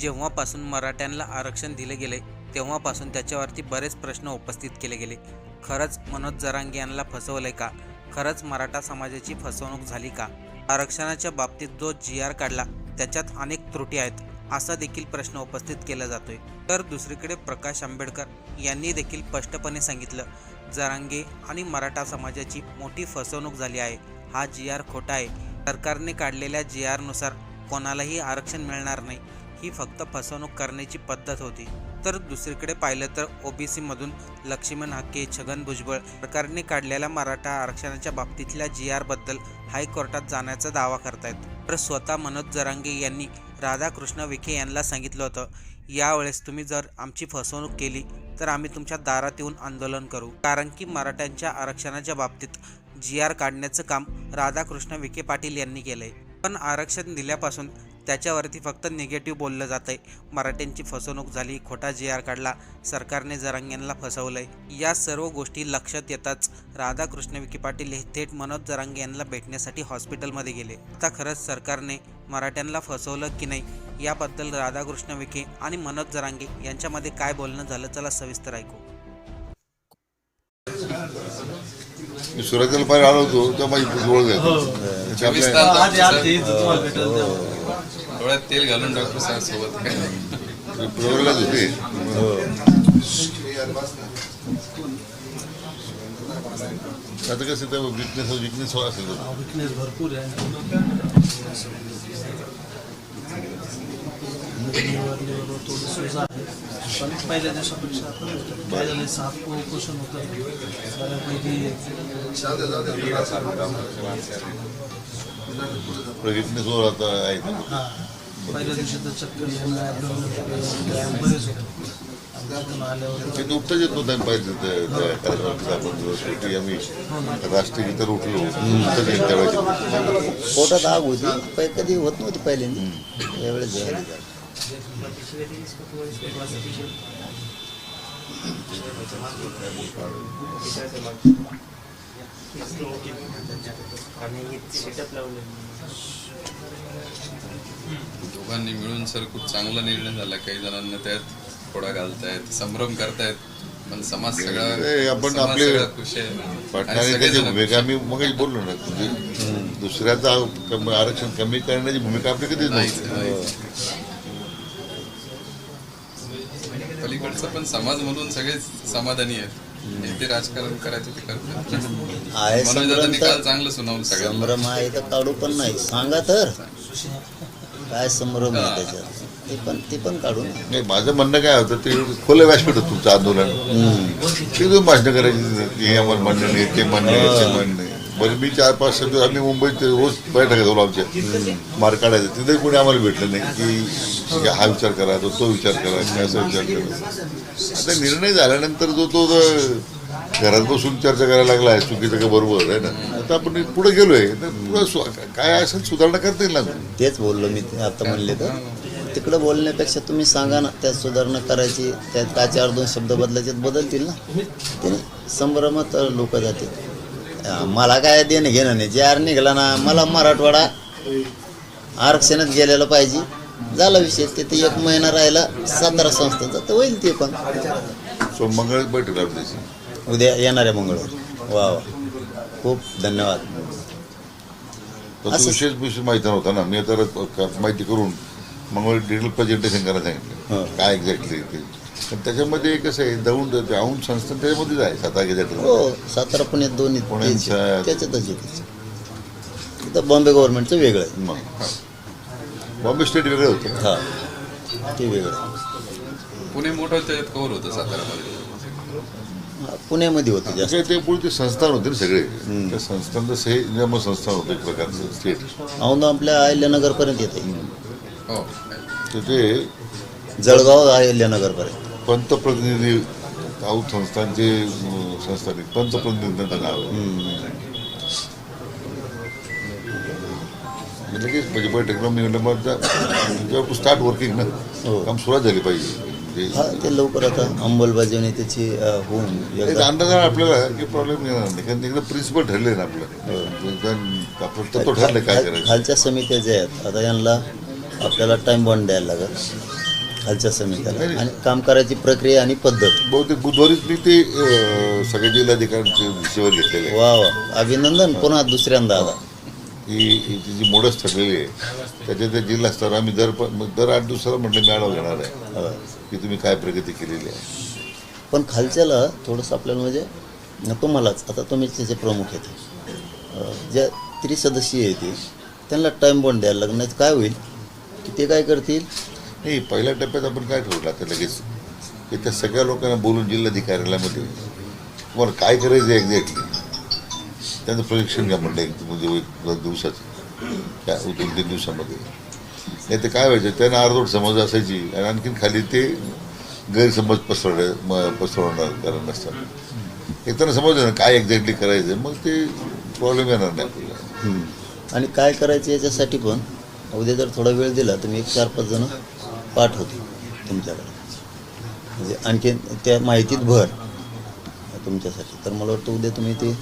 जेव्हापासून मराठ्यांना आरक्षण दिले गेले तेव्हापासून त्याच्यावरती बरेच प्रश्न उपस्थित केले गेले. खरंच मनोज जरांगे यांना फसवलंय का? खरंच मराठा समाजाची फसवणूक झाली का? आरक्षणाच्या बाबतीत जो जी आर काढला त्याच्यात अनेक त्रुटी आहेत असा देखील प्रश्न उपस्थित केला जातोय. तर दुसरीकडे प्रकाश आंबेडकर यांनी देखील स्पष्टपणे सांगितलं जरांगे आणि मराठा समाजाची मोठी फसवणूक झाली आहे. हा जी आर खोटा आहे. सरकारने काढलेल्या जी आरनुसार कोणालाही आरक्षण मिळणार नाही. ही फक्त फसवणूक करण्याची पद्धत होती. तर दुसरीकडे पाहिलं तर ओबीसी मधून लक्ष्मण हक्के छगन भुजबळ सरकारने काढलेल्या मराठा आरक्षणाच्या बाबतीतल्या जी आरबद्दल हायकोर्टात जाण्याचा दावा करतायत. तर स्वतः मनोज जरांगे यांनी राधाकृष्ण विखे यांना सांगितलं होतं यावेळेस तुम्ही जर आमची फसवणूक केली तर आम्ही तुमच्या दारात येऊन आंदोलन करू कारण की मराठ्यांच्या आरक्षणाच्या बाबतीत जी आर काढण्याचं काम राधाकृष्ण विखे पाटील यांनी केलंय. पण आरक्षण दिल्यापासून त्याच्यावरती फक्त निगेटिव्ह बोललं जातंय. मराठ्यांची फसवणूक झाली खोटा जी आर काढला सरकारने जरांगेंना फसवलंय. या सर्व गोष्टी लक्षात येताच राधाकृष्ण विखे पाटील हे थेट मनोज जरांगे यांना भेटण्यासाठी हॉस्पिटलमध्ये गेले. आता खरंच सरकारने मराठ्यांना फसवलं की नाही याबद्दल राधाकृष्ण विखे आणि मनोज जरांगे यांच्यामध्ये काय बोलणं झालं चला सविस्तर ऐकू. मी सुरतला पाहिजे आलो होतो तेव्हा माझी जवळ जायचं चोवीस आपल्या तास आधी डॉक्टर आधी साहेब तुम्हाला भेटेल तेव्हा. डोळ्यात तेल घालून डॉक्टर साहेब सोबत काय प्रवरलाच होते आता कसं त्या विकनेस विकनेस असेल तर. विकनेस भरपूर आहे लिव्हर लिव्हर थोडं सोजा आहे पण पहिल्या दिवसापेक्षा आता काय झालं साप पोषण होतं बऱ्यापैकी विकनेसवर आता आहे. हां. पहिल्या दिवशी तर चक्कर बरेच होतं. ते दुपटच येत नव्हतं पाहिजे त्या- त्या कार्यक्रमात आपण जो शेवटी आम्ही राष्ट्रीय गीतावर उठलो. येत पोटात आग होती. पै कधी होत नव्हती पहिल्यांदा. यावेळेस झाली. दोघांनी मिळून सर खूप चांगला निर्णय झाला. काही जणांना त्यात थोडा घालतायत संभ्रम करतायत पण समाज सगळा नाही, आपण आपले त्याची भूमिका मग बोललो ना म्हणजे दुसऱ्याचा आरक्षण कमी करण्याची भूमिका आपली कधीच नव्हती. नाहीच. पलीकडचं पण समाज म्हणून सगळे समाधानी आहेत. ते राजकारण करायचं ते करतात आहे संभ्रम तर चांगलं सुनावलं सगळ्यांना. संभ्रम आहे तर काढू पण नाही. सांगा तर. काय संभ्रम आहे त्याच्यात? ते पण ते पण काढू ना. नाही माझं म्हणणं काय होतं ते खुलं व्यासपीठ होतं तुमचं आंदोलन. ते तुम्ही भाषणं करायची की हे आम्हाला म्हणणं नाही ते म्हणणं नाही, ते म्हणणं नाही. बरं मी चार पाच शब्द आम्ही मुंबईत रोज बैठक झालो आमच्या. मार काढायचं. तिथे कोणी आम्हाला भेटलं नाही की हा विचार करा तो तो विचार करा असा विचार करा. आता निर्णय झाल्यानंतर जो तो घरात बसून चर्चा करायला लागला आहे चुकीचं का बरोबर आहे ना? आता आपण पुढे गेलोय तर पुढं सु- काय असेल सुधारणा करता येईल ना तेच बोललो मी ते आता म्हणले तर. तिकडं बोलण्यापेक्षा तुम्ही सांगा ना त्यात सुधारणा करायची त्यात काय चार दोन शब्द बदलायचे बदलतील ना? त्याने संभ्रमात लोक जातील. मला काय देणं घेणं नाही. जे आर निघाला ना मला मराठवाडा आरक्षणात गेलेलं पाहिजे. झाला विषय तिथे एक महिना राहिला सातारा संस्थांचा तर होईल ते पण. सो मंगळ बैठक त्याची. उद्या येणाऱ्या मंगळवार. वा वा. खूप धन्यवाद. तर तो विशेष विषय माहिती नव्हता ना. मी आता माहिती करून मंगळ डिटेल प्रेझेंटेशन करायला सांगितलं. हं. काय एक्झॅक्टली ते? पण त्याच्यामध्ये कसं आहे दौंड औंध संस्थान त्याच्यामध्येच आहे सातारा गेल्या हो सातारा पुण्यात दोन्ही तेच पुण्याचं- आहे. त्याच्यातच येते इथं बॉम्बे गव्हर्नमेंटचं वेगळं आहे. मग हा. बॉम्बे स्टेट वेगळं होतं. हा ते वेगळं आहे. पुणे मोठं त्याच्यात कव्हर होतं सातारामध्ये. हा, पुण्यामध्ये होतं जास्त. काय ते पुढे ते संस्थान होते ना सगळे. त्या संस्थान तसं हे नियम संस्थान होतं एक प्रकारचं स्टेट औंध आपल्या अहिल्यानगरपर्यंत येते हो. तर ते जळगाव अहिल्यानगरपर्यंत. पंतप्रतिनिधी औध संस्थांचे अं, संस्थानिक पंतप्रतिनिधींचं नाव आहे. मी लगेच म्हणजे बैठकला मी म्हणलं मग स्टार्ट वर्किंग ना. हो. काम सुरुवात झाली पाहिजे. म्हणजे हा ते लवकर आता अंमलबजावणी त्याची होऊन अंदाज आपल्याला की प्रॉब्लेम येणार नाही. कारण तिकडे प्रिन्सिपल ठरले ना आपलं. आपण तत्व ठरलं काय करायचं. खालच्या समित्या ज्या आहेत आता यांना आपल्याला टाइम बॉन्ड द्यायला लागेल. खालच्या समित्याला आणि काम करायची प्रक्रिया आणि पद्धत. बहुतेक बुधवारीच मी ते अं, सगळ्या जिल्हाधिकाऱ्यांचे विषयावर घेतलेले आहे वा वा. अभिनंदन पुन्हा दुसऱ्यांदा आला. ही ही जी मोडस ठरलेली आहे त्याच्या त्या जिल्हा स्तरावर आम्ही दर प- दर आठ दिवसाला म्हटलं मी आढावा घेणार आहे. हा. की तुम्ही काय प्रगती केलेली आहे. पण खालच्याला थोडंसं आपल्याला म्हणजे तुम्हालाच आता तुम्ही त्याचे प्रमुख आहेत. अं, ज्या त्रिसदस्यीय आहे ते त्यांना टाईम बॉन्ड द्यायला लागणार. काय होईल? की ते काय करतील? नाही पहिल्या टप्प्यात आपण काय ठरवलं आता लगेच? की त्या सगळ्या लोकांना बोलून जिल्हाधिकाऱ्यालयामध्ये तुम्हाला काय करायचं एक्झॅक्टली त्यांचं प्रशिक्षण घ्या म्हटलं एक म्हणजे एक दिवसाचं. त्या दोन तीन दिवसामध्ये. नाही तर काय व्हायचं त्यांना अर्धवट समज असायची. आणि आणखीन खाली ते गैरसमज पसरवले पसरवणार कारण नसतात. एक त्यांना समजलं ना काय एक्झॅक्टली करायचं मग ते प्रॉब्लेम येणार नाही आपल्याला. आणि काय करायचं याच्यासाठी पण उद्या जर थोडा वेळ दिला तर मी एक चार पाच जण पाठवतो तुमच्याकडे. म्हणजे आणखीन त्या माहितीत भर तुमच्यासाठी. तर मला वाटतं उद्या तुम्ही ते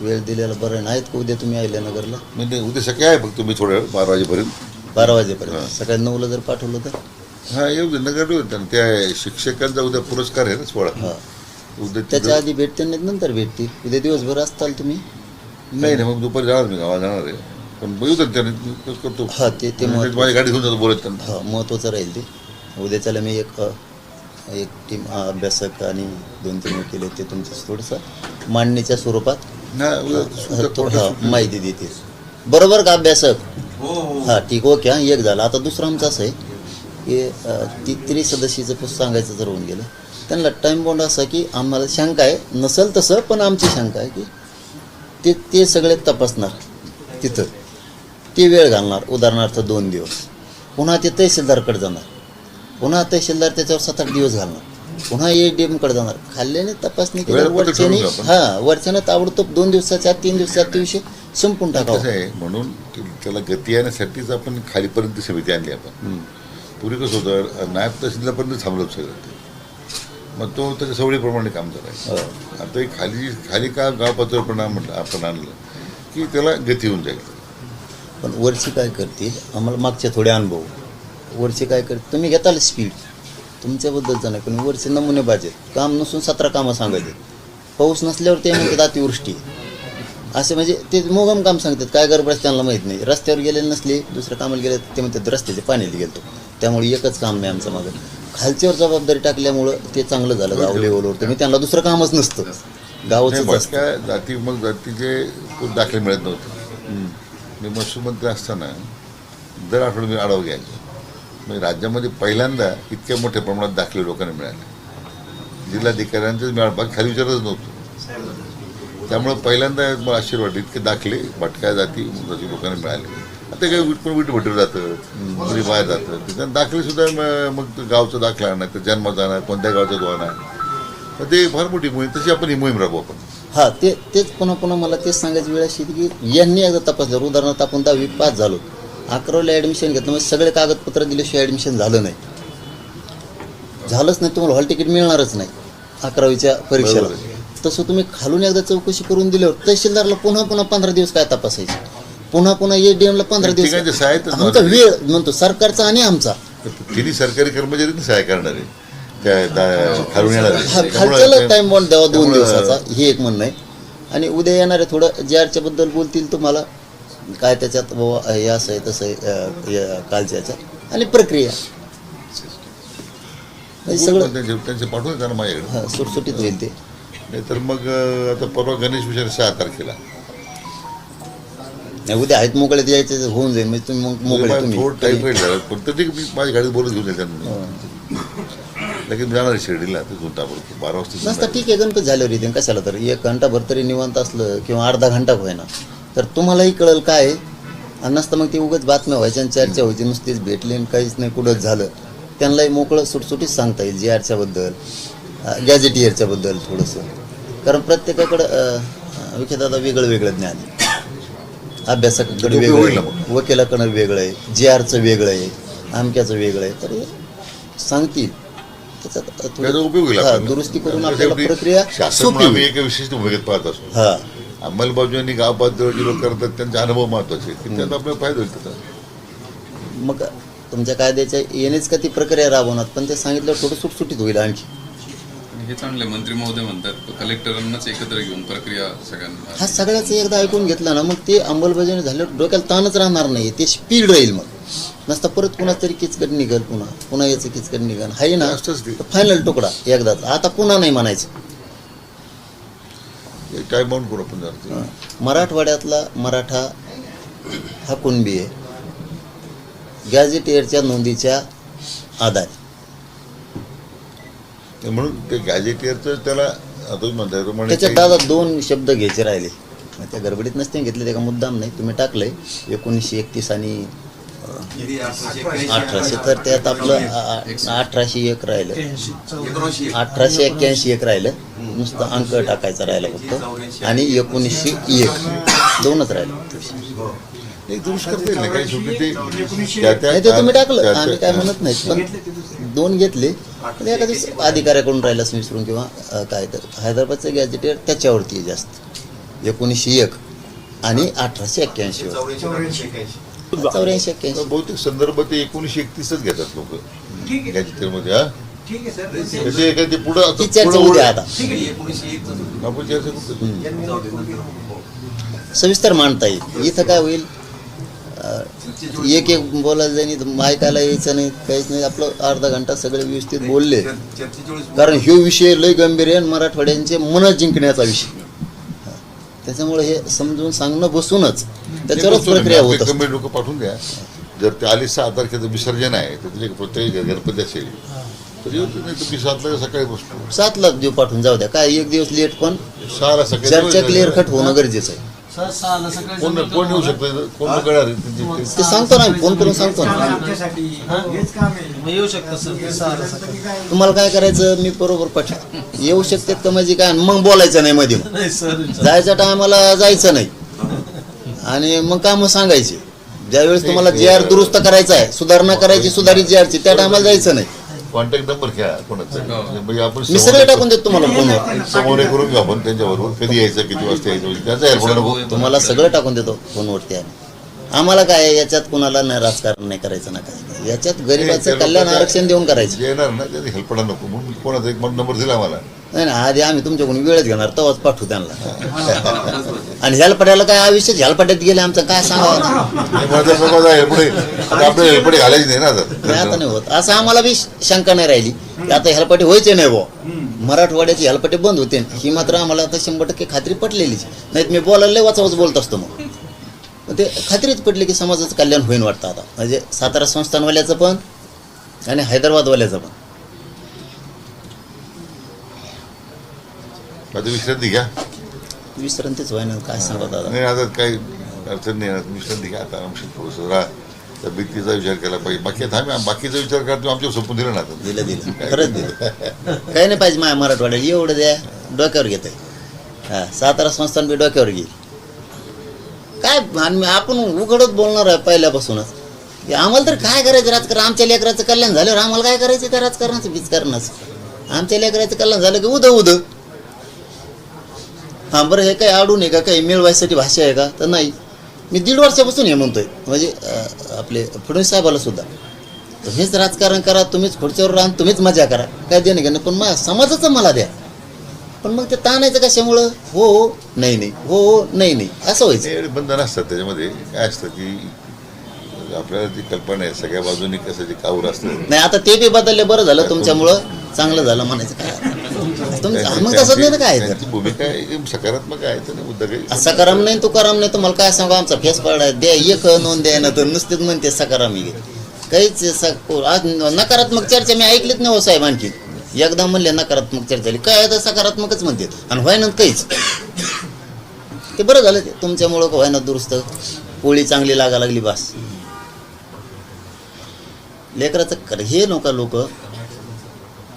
वेळ दिलेला बरं. नाहीत का उद्या तुम्ही अहिल्यानगरला? म्हणजे उद्या सकाळी आहे फक्त मी थोड्या वेळ बारा वाजेपर्यंत. बारा वाजेपर्यंत. सकाळी नऊला जर पाठवलं तर? हा येऊ दे नगर. त्या शिक्षकांचा उद्या पुरस्कार आहे ना सोळा हा. उद्या त्याच्या आधी भेटते नाही नंतर भेटतील. उद्या दिवसभर असताल तुम्ही? नाही नाही मग दुपारी जाणार मी गावात जाणार आहे. पण येऊ दे त्याने करतो. हा ते माझी गाडी घेऊन जातो बोलत त्यांना. हा महत्त्वाचं राहील ते. उद्याच्याला मी एक एक टीम अभ्यासक आणि दोन तीन वकील आहेत ते तुमचं थोडंसं मांडणीच्या स्वरूपात हा, माहिती देतील बरोबर का अभ्यासक? हा ठीक ओके हा एक झालं. आता दुसरं आमचं असं आहे की ती त्रिसदस्यीचं पुस्तक सांगायचं जर होऊन गेलं त्यांना टाईम बॉन्ड असा की आम्हाला शंका आहे नसेल तसं पण आमची शंका आहे की ते ते सगळे तपासणार तिथं. ते वेळ घालणार उदाहरणार्थ दोन दिवस. पुन्हा ते तहसीलदारकडे जाणार. पुन्हा तहसीलदार त्याच्यावर सात आठ दिवस घालणार. पुन्हा ए डी एमकडे जाणार. खाल्ल्याने तपासणी केली वरच्याने. हा वरच्यानं ताबडतोब दोन दिवसाच्या आत तीन दिवसाच्या आत विषय संपून टाकावा. आहे म्हणून त्याला गती येण्यासाठीच आपण खालीपर्यंत समिती आणली आपण. पूर्वी कसं होतं नायब तहसीलदारपर्यंत थांबलो सगळं ते. मग तो त्याच्या सवडीप्रमाणे काम करायचं. आता हे खाली खाली का गाव पण म्हटलं आपण आणलं की त्याला गती होऊन जाईल. पण वरची काय करतील आम्हाला मागचे थोडे अनुभव. वरचे काय करतील तुम्ही घेताल स्पीड तुमच्याबद्दलचं नाही पण वरचे नमुने पाहिजेत काम नसून सतरा कामं सांगायचे. पाऊस नसल्यावर ते म्हणतात अतिवृष्टी. असे म्हणजे ते मोगम काम सांगतात. काय गडबड आहे त्यांना माहीत नाही. रस्त्यावर गेलेले नसले दुसऱ्या कामाला गेले ते म्हणतात रस्त्याचे पाण्याला गेलतो. त्यामुळे एकच काम नाही आमचं मागं. खालच्यावर जबाबदारी टाकल्यामुळं ते चांगलं झालं गाव लेवलवर तुम्ही त्यांना दुसरं कामच नसतं. गावच भटक्या जाती मग जातीचे दाखले मिळत नव्हते. मी महसूल मंत्री असताना दर आठवड्यात मी आढावा घ्यायचो. म्हणजे राज्यामध्ये पहिल्यांदा इतक्या मोठ्या प्रमाणात दाखले लोकांना मिळाले. जिल्हाधिकाऱ्यांचंच मिळालं बाकी खाली विचारच नव्हतं. त्यामुळे पहिल्यांदा मला आश्चर्य वाटलं इतके दाखले भटक्या जाती जाती लोकांना मिळाले. आता काही विट पण विट भटीवर जातं मुली बाहेर जातं तिथं दाखले सुद्धा मग गावचा दाखला आणा तर जन्माचा आणा कोणत्या गावचा तो आणा तर ते फार मोठी मोहीम तशी आपण ही मोहीम राबवू आपण. हा ते तेच पुन्हा पुन्हा मला तेच सांगायची वेळ अशी की यांनी एकदा तपासलं. उदाहरणार्थ आपण दहावी पास झालो. अकरावीला ॲडमिशन घेतलं म्हणजे सगळे कागदपत्र दिल्याशिवाय ॲडमिशन झालं नाही. झालंच नाही तुम्हाला हॉल तिकीट मिळणारच नाही अकरावीच्या परीक्षेला. तसं तुम्ही खालून एकदा चौकशी करून दिल्यावर तहसीलदारला पुन्हा पुन्हा पंधरा दिवस काय तपासायचे? पुन्हा पुन्हा ए डी एमला पंधरा दिवस आमचा वेळ म्हणतो सरकारचा आणि आमचा. तिन्ही सरकारी कर्मचारी सहाय्य करणार आहे. खालच्याला टाइम बॉन्ड द्यावा दोन दिवसाचा हे एक म्हणणं आहे. आणि उद्या येणारे थोडं जे आरच्या बद्दल बोलतील तुम्हाला काय त्याच्यात बाबा हे असं आहे तसं आहे कालच्या याच्यात. आणि प्रक्रिया. म्हणजे सगळं त्यांचे पाठवून त्यांना माझ्याकडे. हा, सुटसुटीत होईल ते. नाहीतर मग अं, आता परवा गणेश विषय सहा तारखेला. नाही, उद्या आहेत मोकळे ते यायचे होऊन जाईल. म्हणजे तुम्ही मग मोकळे थोडं तुम्ही झालं. पण तरी मी माझ्या गाडीत बोलत घेऊन त्यांना लगेच जाणार आहे शिर्डीला तिथून ताबडतोब. बारा वाजता नसता ठीक आहे गणपती झाल्यावर येते कशाला तर. एक घंटाभर तरी निवांत असलं किंवा अर्धा घंटा होईना. तर तुम्हालाही कळेल काय. आणि नसतं मग ते उगाच बातम्या व्हायच्या आणि चर्चा व्हायची. नुसतीच भेटली आणि काहीच नाही कुठंच झालं? त्यांनाही मोकळं सुटसुटीत सांगता येईल जी आरच्याबद्दल गॅझेटियरच्याबद्दल थोडंसं. कारण प्रत्येकाकडं विखे दादा वेगळं वेगळं ज्ञान आहे. अभ्यासाकडे वेगळं आहे वकिलाकडं वेगळं आहे जी आरचं वेगळं आहे आमक्याचं वेगळं आहे. तर सांगतील. त्याचा उपयोग. दुरुस्ती करून आपल्याला प्रक्रिया सोपी. एका विशिष्ट भूमिकेत पाहत असतो. हा. अंमलबजावणी गाव पातळीवर जे लोक करतात त्यांचे अनुभव महत्त्वाचे आहेत. की त्यात आपल्याला फायदा होईल त्याचा. मग तुमच्या कायद्याच्या येणेच का ती प्रक्रिया राबवणार? पण ते सांगितलं थोडं सुटसुटीत होईल आणखी. आणि हे चांगले मंत्री महोदय म्हणतात कलेक्टरांनाच एकत्र घेऊन प्रक्रिया सगळ्यांना हा सगळ्याचं एकदा ऐकून घेतलं ना मग ते अंमलबजावणी झाल्यावर डोक्याला ताणच राहणार नाही. ते स्पीड राहील मग. नसता परत कुणा तरी किचकट निघल पुन्हा. पुन्हा याचं किचकट निघल हाय ना. फायनल तुकडा एकदाच. आता पुन्हा नाही म्हणायचं. टाइम बाउंड करू आपण जरा. मराठवाड्यातला मराठा हा कुणबी आहे. गॅझेटियरच्या नोंदीच्या आधारे. ते म्हणून ते गॅजेटियरचं त्याला आता म्हणताय तो त्याच्यात दादा दोन शब्द घ्यायचे राहिले. मग त्या गडबडीत नसते घेतले ते का मुद्दाम नाही. तुम्ही टाकलंय एकोणीसशे एकतीस आणि अठराशे तर त्यात आपलं अठराशे एक राहिलं. अठराशे एक्क्याऐंशी एक राहिलं. नुसतं अंक टाकायचा राहिला फक्त. आणि एकोणीसशे एक. दोनच राहिलं. तुम्ही टाकलं. आम्ही काय म्हणत नाही. पण दोन घेतले. एखाद्या अधिकाऱ्याकडून राहिलाच विसरून किंवा काय तर. हैदराबादचं गॅजेटियर त्याच्यावरती जास्त. एकोणीसशे एक. आणि अठराशे एक्क्याऐंशी. चौऱ्याऐंशी एक्क्याऐंशी. बहुतेक संदर्भ ते एकोणीसशे एकतीसच घेतात लोक. गॅजेटियरमध्ये हा? त्याचे एखादी पुढं ती चर्चा पुढं उद्या आता. आपण चर्चा करू. सविस्तर मांडता येईल. इथं काय होईल? अं, एक एक बोलायला जाईल इथं ऐकायला यायचं नाही काहीच नाही. आपलं अर्धा घंटा सगळे व्यवस्थित बोलले. कारण ह्यो विषय लय गंभीर आहे आणि मराठवाड्यांचे मन जिंकण्याचा विषय. त्याच्यामुळे हे समजून सांगणं बसूनच त्याच्यावरच प्रक्रिया होत असते. लोक पाठवून द्या जर ते आली सहा तारखेचं विसर्जन आहे तर तिथे प्रत्येक गणपती असेल. तर येऊ तुम्ही सातला सकाळी बसतो. सात लाख देऊ पाठवून जाऊ द्या. काय एक दिवस लेट पण सहाला सकाळी चर्चा क्लिअर कट होणं गरजेचं आहे. सर कोण कोण येऊ? शकतं? कोण? ते- सांगतो ना फोन करून सांगतो ना? येऊ शकतं सर. ते सहाला सकाळी तुम्हाला काय करायचं? मी बरोबर पाठव येऊ शकतात का म्हणजे काय? मग बोलायचं नाही मध्ये. नाही सर जायच्या टायमाला जायचं नाही. आणि मग कामं सांगायची. ज्यावेळेस तुम्हाला जे आर दुरुस्त करायचा आहे सुधारणा करायची सुधारित जे आरची त्या टायमाला जायचं नाही. कॉन्टॅक्ट नंबर घ्या कोणाचा. म्हणजे आपण मी सगळं टाकून देतो तुम्हाला फोनवर समोर हे करून घेऊ आपण त्यांच्याबरोबर. कधी यायचं किती वाजता यायचं त्याचा एअरपोर्ट तुम्हाला सगळं टाकून देतो फोनवरती आहे आम्हाला काय याच्यात कुणाला नाही राजकारण नाही करायचं ना काय? नाही. याच्यात गरीबाचं कल्याण आरक्षण देऊन करायचं. येणार ना त्याची हेल्पडा नको. म्हणून कोणाचा एक नंबर दिला मला नाही ना आधी आम्ही तुमच्याकडून वेळच घेणार तेव्हाच पाठवू त्यांना. आणि ह्यालपाट्याला काय आयुष्य ह्यालपाट्यात गेले आमचं काय सांगावं माझा बाबा हेल्पडे आता आपल्याला हेल्पडे घालायची नाही ना नाही आता आता नाही होत. असं आम्हाला बी शंका नाही राहिली. की आता हेलपाटे व्हायचे नाही बुवा. मराठवाड्याचे हेलपाटे बंद होते. ही मात्र आम्हाला आता शंभर टक्के खात्री पटलेलीच. नाहीत मी बोलायला लय वाचावच बोलत असतो मग. ते खात्रीच पटली की समाजाचं कल्याण होईन वाटतं आता. म्हणजे सातारा संस्थानवाल्याचं पण आणि हैदराबादवाल्याचं पण. आता विश्रांती घ्या. विश्रांतीच व्हायना काय सांगा दादा? नाही आता काही अडचण नाही येणार विश्रांती घ्या आता आमशी थोडंसं राहा. तब्येतीचा विचार केला पाहिजे. बाकी आता आम्ही बाकीचा विचार करतो आमच्या सोपून दिलं ना आता. दिलं दिलं. खरंच दिलं. काही नाही पाहिजे माझ्या मराठवाड्याला. एवढं द्या डोक्यावर घेत हां सातारा संस्थान बी डोक्यावर घेईल. काय आणि आपण उघडत बोलणार आहे पहिल्यापासूनच. की आम्हाला तर काय करायचं राजकारण? आमच्या लेकराचं कल्याण झाल्यावर आम्हाला काय करायचं त्या राजकारणाचं? बीजकारणाचं आमच्या लेकराचं कल्याण झालं की उद उद. हां बरं हे काही आडून आहे का? काही मिळवायसाठी भाषा आहे का? तर नाही. मी दीड वर्षापासून हे म्हणतोय. म्हणजे आपले फडणवीस साहेबाला सुद्धा. तुम्हीच राजकारण करा तुम्हीच खुर्च्यावर राहा तुम्हीच मजा करा. काय देणं घेणं पण मग समाजाचं मला द्या. पण मग ते ताणायचं कशामुळं? हो हो नाही नाही हो हो नाही नाही. असं व्हायचं. ते बंधन असतात त्याच्यामध्ये. काय असतं की आपल्याला ती कल्पना आहे सगळ्या बाजूनी कसं ते काऊर असतं. नाही आता ते बी बदलले बरं झालं तुमच्यामुळं. चांगलं झालं म्हणायचं काय तुमचं मग तसंच नाही ना काय तर. त्यांची भूमिका एकदम सकारात्मक आहे तर मुद्दा काही सकाराम नाही तुकाराम नाही तुम्हाला काय सांगू? आमचा फेस पडा द्या एक नोंद द्या ना तर नुसतेच म्हणते सकाराम घे काहीच स- आज नकारात्मक चर्चा मी ऐकलीच नाही हो साहेब आणखी. एकदा म्हणले नकारात्मक चर्चा झाली. काय आता सकारात्मकच म्हणते? आणि व्हायना काहीच. ते बरं झालं ते. तुमच्यामुळं का व्हायना दुरुस्त? पोळी चांगली लागा लागली बास. लेकराचं कर हे नका लोक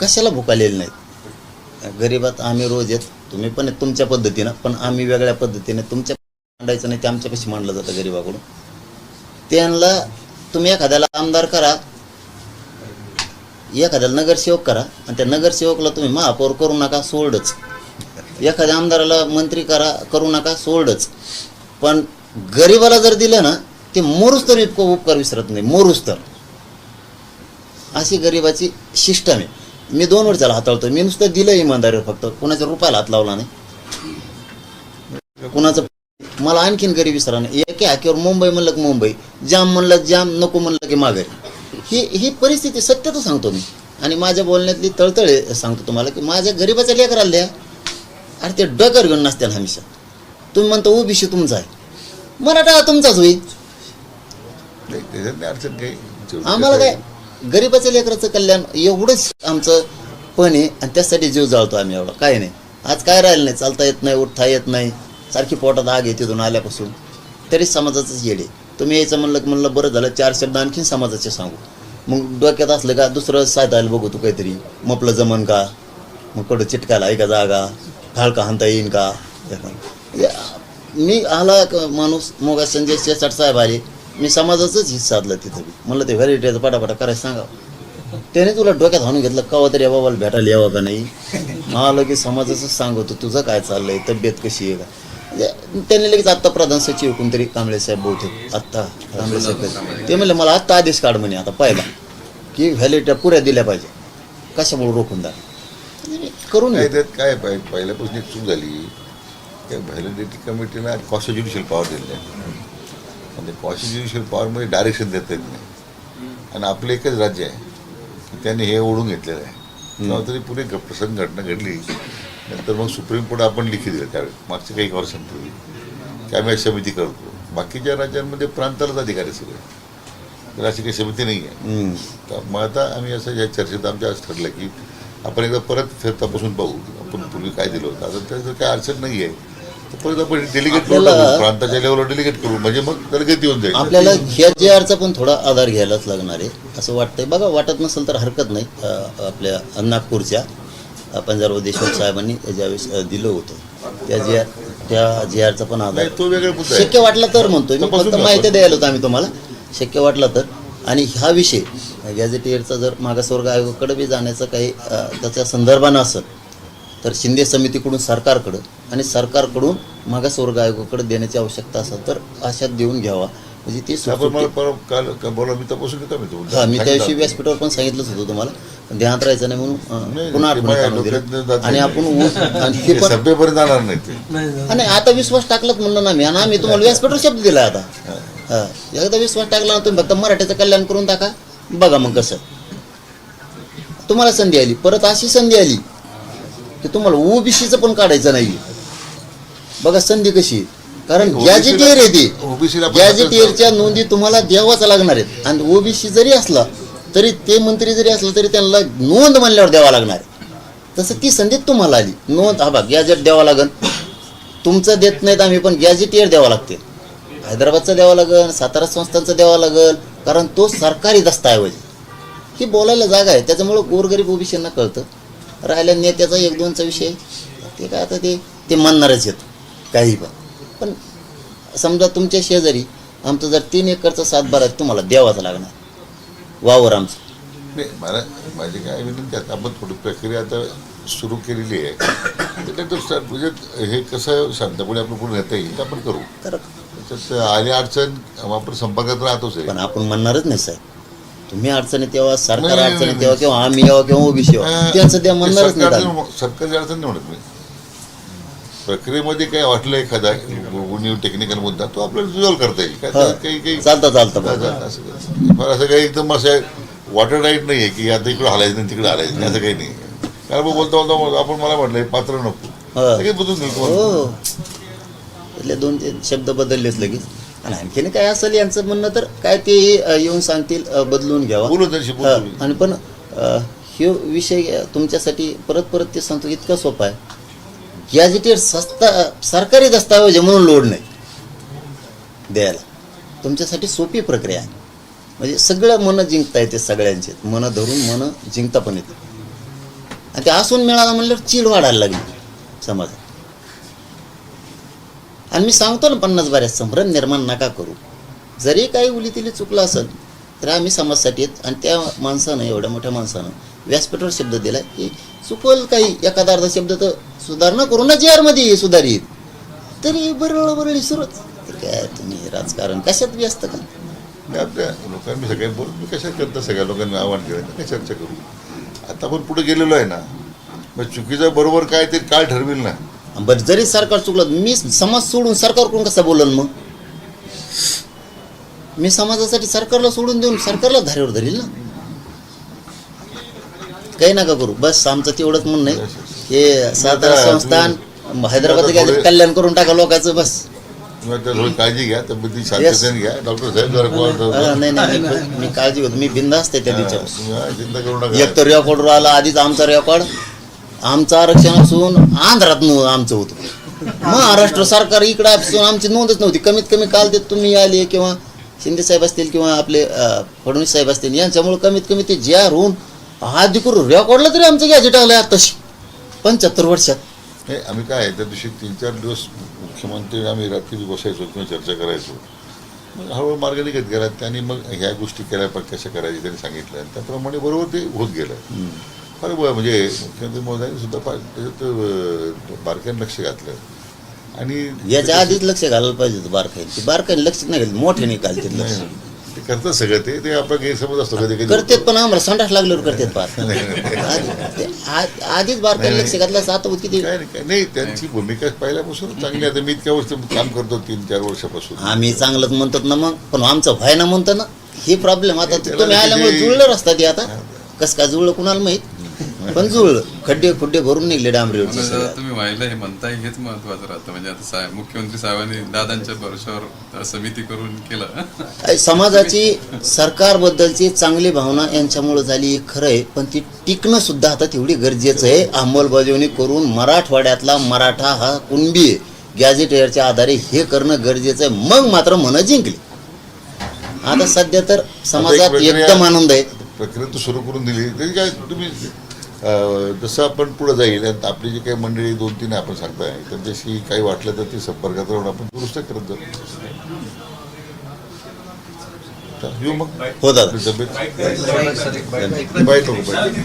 कशाला भुकालेले नाहीत? गरीबात आम्ही रोज येत तुम्ही पण तुमच्या पद्धतीनं पण आम्ही वेगळ्या पद्धतीने तुमच्या मांडायचं नाही ते आमच्यापाशी मांडलं जातं गरीबाकडून? त्यांना तुम्ही एखाद्याला आमदार करा एखाद्याला नगरसेवक करा आणि त्या नगरसेवकला तुम्ही महापौर करू नका सोडच. एखाद्या आमदाराला मंत्री करा करू नका सोडच. पण गरीबाला जर दिलं ना ते मोरूस तर इतकं उपकार विसरत नाही मोरूस तर. अशी गरिबाची शिष्ट आहे. मी दोन वर्षाला हाताळतो मी नुसतं दिलं इमानदारीवर फक्त. कुणाच्या रुपयाला हात लावला नाही. कुणाचं मला आणखीन गरीब विसरा नाही. एके हाकीवर मुंबई म्हणलं की मुंबई. जाम म्हणलं जाम नको म्हणलं की माघारी. ही ही परिस्थिती सत्य तर सांगतो मी. आणि माझ्या बोलण्यातली तळतळे सांगतो तुम्हाला की माझ्या गरिबाच्या लेकराला द्या अरे ते डगर घेऊन नसते ना हमेशा. तुम्ही म्हणता ओबीसी तुमचा आहे. मराठा तुमचाच होईल. आम्हाला काय गरिबाच्या लेकराचं कल्याण एवढंच आमचं पण आहे आणि त्यासाठी जीव जाळतो आम्ही एवढा. काय नाही. आज काय राहिलं नाही चालता येत नाही उठता येत नाही. सारखी पोटात आग येते तिथून आल्यापासून. तरी समाजाचंच येडे. तुम्ही यायचं म्हणलं की म्हणलं बरं झालं. चार शब्द आणखीन समाजाचे सांगू. मग डोक्यात असलं का दुसरं सायतायला बघू तू काहीतरी? मपलं जमन का? मग कडं चिटकायला आहे का जागा? फाळका हाणता येईन का? मी आला का माणूस मग संजय शेसाट साहेब आले. मी समाजाचंच हित साधलं तिथं बी. म्हणलं ते व्हॅलिटीचं पटापटा करायचं सांगा. त्याने तुला डोक्यात हाणून घेतलं कवा तरी या बाबाला भेटायला यावं का नाही? मग आलं की समाजाचंच सांगतो तुझं काय चाललंय? तब्येत कशी आहे का? त्याने लगेच आत्ता प्रधान सचिव कोणतरी कांबळे साहेब बहुतेक आत्ता कांबळे साहेब ते म्हणले मला आत्ता आदेश काढ म्हणे आता पहिला. की व्हॅलिट्या पुऱ्या दिल्या पाहिजे. कशामुळे रोखून द्या? करून. त्यात काय पहिल्यापासून एक चूक झाली. त्या व्हॅलिडिटी कमिटीला कॉस्ट ज्युडिशियल पॉवर दिलेलं आहे. आणि कॉस्ट ज्युडिशियल पॉवरमध्ये डायरेक्शन देता येत नाही. आणि आपलं एकच राज्य आहे. की त्याने हे ओढून घेतलेलं आहे. तेव्हा तरी पुढे घ- प्रसंग घटना घडली. नंतर मग सुप्रीम कोर्ट आपण लिखी दिलं त्यावेळी मागच्या काही वर्षांपूर्वी. की आम्ही अशी समिती करतो. बाकीच्या राज्यांमध्ये प्रांतालाच अधिकार आहे सगळे तर अशी काही समिती नाही आहे. तर मग आता आम्ही असं या चर्चेत आमच्या आज ठरलं की आपण एकदा परत फिर तपासून पाहू. आपण पूर्वी काय दिलं होतं. आता त्याचं काय अडचण नाही आहे. तर परत आपण डेलिगेट करू. प्रांताच्या लेवलवर डेलिगेट करू. म्हणजे मग त्याला गती येऊन जाईल. आपल्याला ह्या जे आरचा पण थोडा आधार घ्यायलाच लागणार आहे. असं वाटतंय. बघा वाटत नसेल तर हरकत नाही आपल्या नागपूरच्या पंजाबराव देशमुख साहेबांनी ज्यावेळेस दिलं होतं त्या जे आर त्या जे आरचा पण आधार. नाही तो वेगळा मुद्दा आहे. शक्य वाटला तर म्हणतोय मी फक्त माहिती. द्यायला होतं आम्ही तुम्हाला. शक्य वाटला तर. आणि हा विषय गॅझेटियरचा जर मागासवर्ग आयोगाकडे बी जाण्याचं काही अं, त्याच्या संदर्भानं असेल तर शिंदे समितीकडून सरकारकडं आणि सरकारकडून मागासवर्ग आयोगाकडे देण्याची आवश्यकता असेल तर आशात देऊन घ्यावा. म्हणजे ती आपण मला परवा काल का- बोला मी तपासून घेतो मी तो हा मी त्या दिवशी सांगितलं. व्यासपीठावर पण सांगितलंच होतं तुम्हाला. पण ध्यानात राहायचं नाही म्हणून अं, नाही, पुन्हा ते आठवण माझ्या आणून डोक्यात दिलं जात. आणि नाही. आपण ऊस- आणि हे ते पण सभेपर्यंत जाणार नाही ते. नाही आणि आता विश्वास टाकलाच म्हणलं ना मी. आणि आम्ही तुम्हाला व्यासपीठावर शब्द दिला आता. हा. एकदा विश्वास टाकला ना तुम्ही फक्त मराठीचं कल्याण करून टाका. बघा मग कसं. तुम्हाला संधी आली. परत अशी संधी आली की तुम्हाला ओबीसीचं पण काढायचं नाही बघा संधी कशी आहे. कारण गॅजेटियर आहे ती OBC ला पण गॅजेटियरच्या नोंदी तुम्हाला द्यावाच लागणार आहेत. आणि ओबीसी जरी असला तरी ते मंत्री जरी असलं तरी त्यांना नोंद म्हणल्यावर द्यावा लागणार तसं ती संधी तुम्हाला आली. नोंद हा बा गॅजेट द्यावा लागन. तुमचं देत नाहीत आम्ही पण गॅजेटियर द्यावं लागते. हैदराबादचं द्यावं लागेल सातारा संस्थांचं द्यावं लागेल कारण तो सरकारी दस्तऐवज. ही बोलायला जागा आहे. त्याच्यामुळं गोरगरीब ओबीसींना कळतं. राहिल्या नेत्याचा एक दोनचा विषय ते काय आता ते ते मानणारच आहेत. काही पण. पण समजा तुमच्या शेजारी आमचं जर तीन एकरचा सातबार तुम्हाला द्यावाच लागणार. वावर आमचं. नाही मला माझी काय विनंती आहे आपण थोडी प्रक्रिया आता सुरू केलेली आहे. त्याच्यात सर म्हणजे हे कसं शांतपणे आपण पुढे नेता येईल आपण करू. तर त्याच्यात आली अडचण आपण संपर्कात राहतोच आहे. पण आपण म्हणणारच नाही साहेब. तुम्ही अडचणी तेव्हा सरकार नाही, नाही, अडचणी नाही, तेव्हा किंवा आम्ही यावं किंवा ओबीसी यावं त्यांचं त्या म्हणणारच नाही सरकारची अडचण नाही म्हणत मी. प्रक्रियेमध्ये काय वाटलं एखादा गुन्हे टेक्निकल मुद्दा तो आपल्याला रिझॉल्व्ह करता येईल. काय काही काही चालतं चालतं. चालतं असं काही. फार असं काही एकदम असं वॉटर राईट नाही आहे की आता इकडं हलायचं नाही तिकडे हलायचं नाही असं काही नाही. कारण मग बोलता बोलता आपण मला म्हटलं हे पात्र नको. हा. लगेच बदलून देईल हो. दोन तीन शब्द बदललेच लगेच. आणि आणखीन काय असेल यांचं म्हणणं तर काय ते येऊन सांगतील बदलून घ्यावा. आणि पण हे विषय तुमच्यासाठी परत परत ते सांगतो इतका सोपा आहे. गॅजेटेड सस्ता सरकारी दस्तावेज आहे म्हणून लोड नाही. द्यायला. तुमच्यासाठी सोपी प्रक्रिया आहे. म्हणजे सगळं मनं जिंकता येते सगळ्यांचे. मनं धरून मनं जिंकता पण येते. आणि ते असून मिळाला म्हणल्यावर चीड वाढायला लागली समाजात. आणि मी सांगतो ना पन्नास बाऱ्यात संभ्रम निर्माण नका करू. जरी काही उलीतिली चुकलं असेल तर आम्ही समाजासाठी आहेत आणि त्या माणसानं एवढ्या मोठ्या माणसानं व्यासपीठावर शब्द दिला की चुकल काही. एखादा अर्धा शब्द तर सुधारणा करू ना जी आरमध्ये सुधारित. तरी बरळ बरळी सुरूच ते काय तुम्ही राजकारण कशात व्यस्त का? मी आपल्या लोकांनी सगळ्या बोलून मी कशा करता सगळ्या लोकांनी आव्हान केलं काय चर्चा करू आता आपण पुढे गेलेलो आहे ना. मग चुकीचं बरोबर काय ते काय ठरवेल ना. बरं जरी सरकार चुकलं मी समाज सोडून सरकारकडून कसं बोलन मग? मी समाजासाठी सरकारला सोडून देऊन सरकारला धारेवर धरील ना? काही नका करू. बस आमचं तेवढंच म्हणणं आहे. हे सातारा संस्थान हैदराबाद थोडे- कल्याण करून टाका लोकांचं बस. थोडी काळजी घ्या तब्येती शांततेने घ्या. डॉक्टर साहेब जरा हा, नाही नाही मी- मी काळजी घेतो. मी बिंदास्त आहे त्या हा, चिंता करू नका. एक तर रेकॉर्ड आला आधीच आमचा रेकॉर्ड आमचं आरक्षण असून आंध्रात न- आमचं होतं. महाराष्ट्र सरकार इकडे असून आमची नोंदच नव्हती. कमीत कमी काल ते तुम्ही आले किंवा शिंदे साहेब असतील किंवा आपले अं, फडणवीस साहेब असतील यांच्यामुळे कमीत कमी ते जे आर होऊन अधिकृत रेकॉर्डला तरी आमचं गॅजेट आलं तशी पंच्याहत्तर वर्षात नाही आम्ही काय त्या दिवशी तीन चार दिवस मुख्यमंत्री आम्ही रात्री बसायचो किंवा चर्चा करायचो. मग हळूहळू मार्ग निघत गेला त्यांनी मग ह्या गोष्टी केल्या पाहिजे कशा करायच्या त्यांनी सांगितलं आणि त्याप्रमाणे बरोबर ते होत गेलं. फार म्हणजे मुख्यमंत्री महोदयांनी सुद्धा फार त्याच्यात बारकाईने लक्ष घातलं. आणि याच्या आधीच लक्ष घालायला पाहिजे बारकाईने ते बारकाईने लक्ष नाही घालत मोठे नाही घालते नाही, लक्ष. ते करतात सगळं ते ते आपला गैरसमज असतो कधी कधी. करतेत पण आम्हाला संडास लागल्यावर करतेत आ- आधीच बारकाईने लक्ष घातलं आता किती? काय नाही काय नाही त्यांची भूमिका पहिल्यापासून चांगली आता मी इतक्या वर्ष काम करतो तीन चार वर्षापासून. आम्ही चांगलंच म्हणतात ना मग पण आमचं व्हायना म्हणतं ना हे प्रॉब्लेम आता त्याला तुम्ही आल्यामुळे किती- जुळलं रस्ता ते आता. कसं काय जुळलं कुणाला माहीत? पण जुळलं खड्डे खुड्डे भरून निघले डांबरीवरचे सगळे. तुम्ही व्हायला हे म्हणताय हेच महत्वाचं राहतं. म्हणजे आता साहेब मुख्यमंत्री साहेबांनी दादांच्या भरोशावर समिती करून केलं. समाजाची सरकारबद्दलची चांगली भावना यांच्यामुळे झाली हे खरं आहे पण ती टिकणं सुद्धा आता तेवढी गरजेचं आहे. अंमलबजावणी करून मराठवाड्यातला मराठा हा कुणबी आहे. गॅझेटेअरच्या आधारे हे करणं गरजेचं आहे. मग मात्र मन जिंकली. आता सध्या तर समाजात एकदम आनंद आहे. प्रक्रिया तर सुरू करून दिली. तरी काय तुम्ही जसं आपण पुढे जाईल आणि आपली जी काही मंडळी दोन तीन आपण सांगताय त्यांच्याशी काही वाटलं तर ते संपर्कात राहून आपण दुरुस्त करत जाऊ येऊ मग हो दादा तब्येत बाय करू बाय